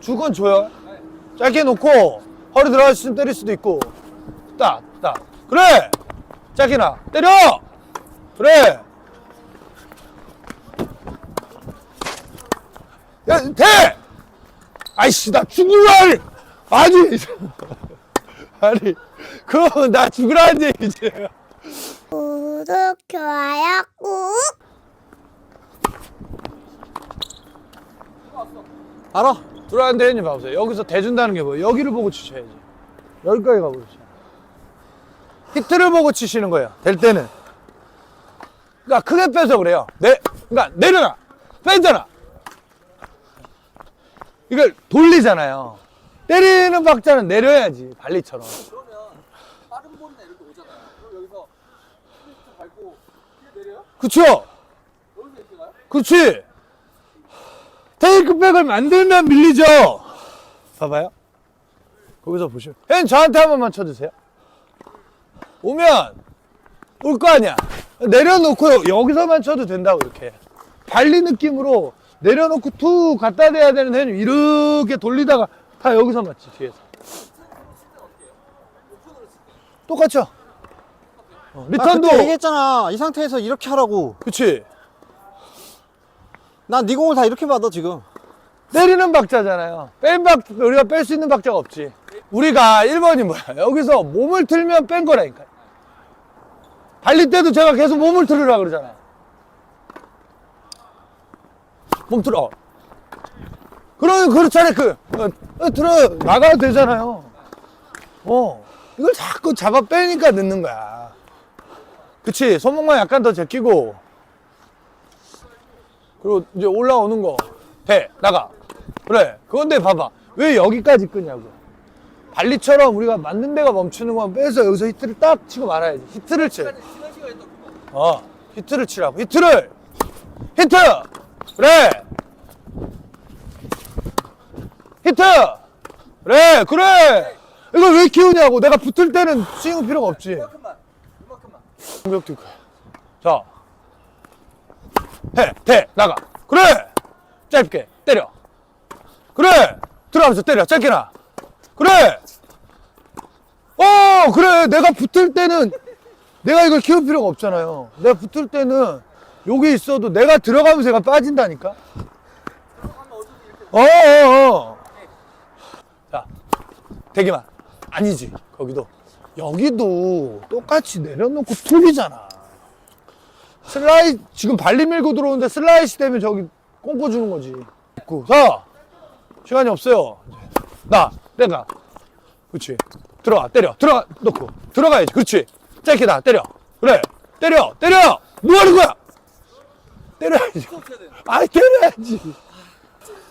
줄 건 줘요. 짧게 놓고 허리 들어갈 수 있으면 때릴 수도 있고. 딱, 딱. 그래! 짧게 나. 때려! 그래! 야, 돼! 아이씨, 나 죽으라! 아니! 아니, 그거 나 죽으라는 얘기지. 구독, 좋아요 꾹! 알아? 들어왔는데 형님 봐보세요. 여기서 대준다는 게 뭐예요? 여기를 보고 치셔야지. 여기까지 가보시죠 히트를 보고 치시는 거예요. 될 때는. 그러니까 크게 빼서 그래요. 내, 그러니까 내려놔. 빼잖아. 이걸 돌리잖아요. 때리는 박자는 내려야지. 발리처럼. 가요? 그렇지. 테이크백을 만들면 밀리죠. 봐봐요. 거기서 보시면. 형 저한테 한 번만 쳐주세요. 오면 올 거 아니야. 내려놓고 여기서만 쳐도 된다고 이렇게. 발리 느낌으로 내려놓고 툭 갖다 대야 되는 형님 이렇게 돌리다가 다 여기서 맞지 뒤에서. 똑같죠? 어, 나 리턴도 그때 얘기했잖아. 이 상태에서 이렇게 하라고. 그치. 난네 공을 다 이렇게 받아 지금. 때리는 박자잖아요. 뺀 박, 우리가 뺄 수 있는 박자가 없지. 우리가 1번이 뭐야? 여기서 몸을 틀면 뺀 거라니까. 발리 때도 제가 계속 몸을 틀으라 그러잖아요. 몸 틀어. 그러면 그렇잖아요. 그, 어, 어, 틀어. 나가도 되잖아요. 어. 이걸 자꾸 잡아 빼니까 늦는 거야. 그치. 손목만 약간 더 제끼고. 그리고 이제 올라오는 거. 배, 나가. 그래. 그건데 봐봐. 왜 여기까지 끄냐고. 발리처럼 우리가 맞는 데가 멈추는 건 빼서 여기서 히트를 딱 치고 말아야지. 히트를 치. 어. 히트를 치라고. 히트를! 히트! 그래! 히트! 그래, 그래! 이걸 왜 키우냐고. 내가 붙을 때는 스윙 필요가 없지. 이만큼만. 이만큼만. 공격 뛸 거야. 자. 해, 대, 나가. 그래! 짧게, 때려. 그래! 들어가면서 때려. 짧게 나. 그래! 어, 그래. 내가 붙을 때는, 내가 이걸 키울 필요가 없잖아요. 내가 붙을 때는, 여기 있어도 내가 들어가면서 얘가 빠진다니까? 어, 어, 어. 자, 대기만. 아니지, 거기도. 여기도 똑같이 내려놓고 툭이잖아. 슬라이, 지금 발리 밀고 들어오는데 슬라이스 때문에 저기 꽁고 주는 거지. 구, 자, 시간이 없어요. 나, 내가. 그렇지. 들어가, 때려. 들어가, 놓고. 들어가야지. 그렇지. 짧게 나, 때려. 그래. 때려, 때려! 뭐 하는 거야? 때려야지. 아이, 때려야지.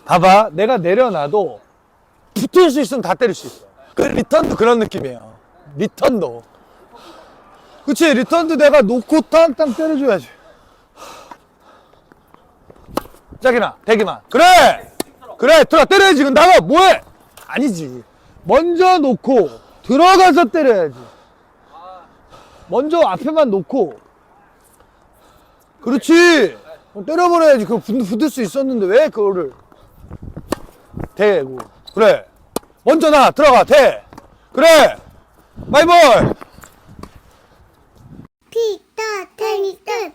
봐봐. 내가 내려놔도 붙을 수 있으면 다 때릴 수 있어. 그 리턴도 그런 느낌이에요. 리턴도. 그치, 리턴도 내가 놓고 땅땅 때려줘야지. 짝이나, 대기만. 그래! 그래, 들어가, 때려야지. 그럼 나가, 뭐해? 아니지. 먼저 놓고, 들어가서 때려야지. 먼저 앞에만 놓고. 그렇지! 어, 때려버려야지. 그거 붙- 붙을 수 있었는데, 왜 그거를. 대고. 그래. 먼저 나, 들어가, 대. 그래! 마이볼! 피터 테니스